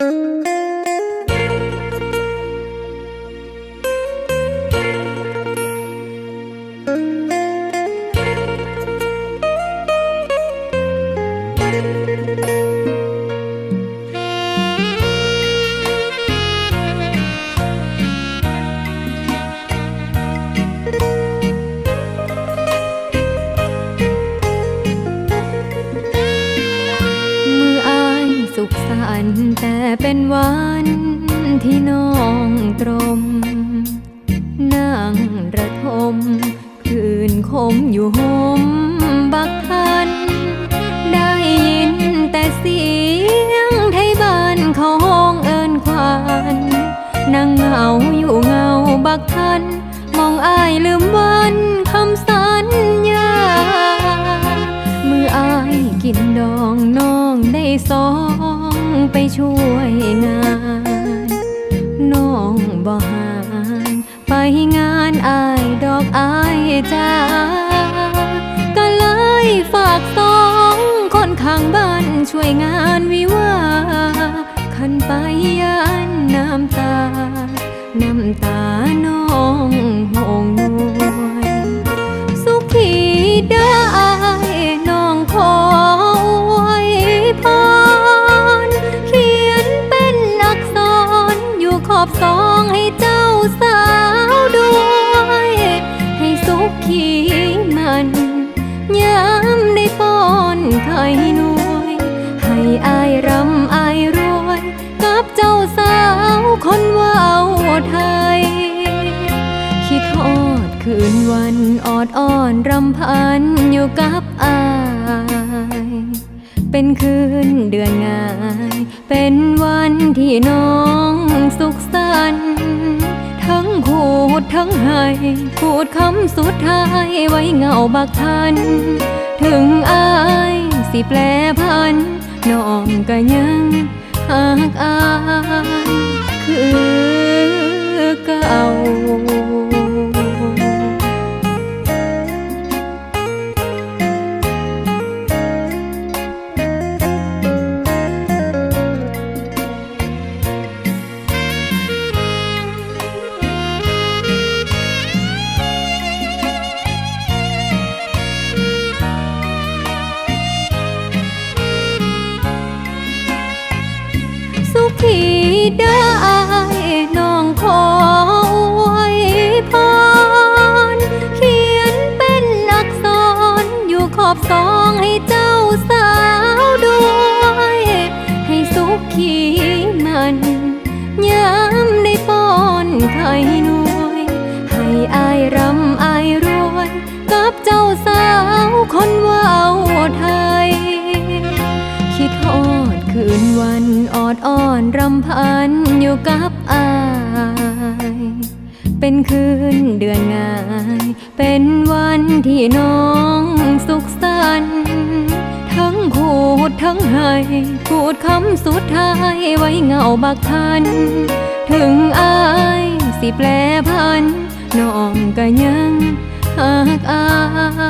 มื สุขสันต์แต่เป็นวันที่น้องตรม นั่งระทม คืนคมอยู่หมบักทัน ได้ยินแต่เสียงไทยบ้านเขาห้องเอินควานนั่งเหงาอยู่เงาบักทัน มองอายลืม อกอายจ้าก็เลยฝากสองคนข้างบ้านช่วยงานวิวาขันไปยันน้ำตา น้ำตาน้องหงนวยสุขีได้น้องขออวยพรเขียนเป็นอักษรอยู่ขอบซองให้เจ้าาวคนเว้าวไทย คิดทอดคืนวันออดอ้อนรำพันอยู่กับอาย เป็นคืนเดือนงาย เป็นวันที่น้องสุขสันต์ทั้งพูดทั้งให้พูดคำสุดท้ายไว้เงาบักทัน ถึงอายสิแปลพันน้องก็ยังหากอาย เก่าสุขีได้น้ ขีมันย้ำได้ป้อนไข่นวยให้อายรำอายรวย กับเจ้าสาวคนว้าวไทย คิดทอดคืนวันออดอ้อนรำพันอยู่กับอาย เป็นคืนเดือนงาย เป็นวันที่น้องสุขสันต์ ทั้งให้พูดคำสุดท้ายไว้เงาบักทัน ถึงอายสิแปลพันน้องก็ยังหากอาย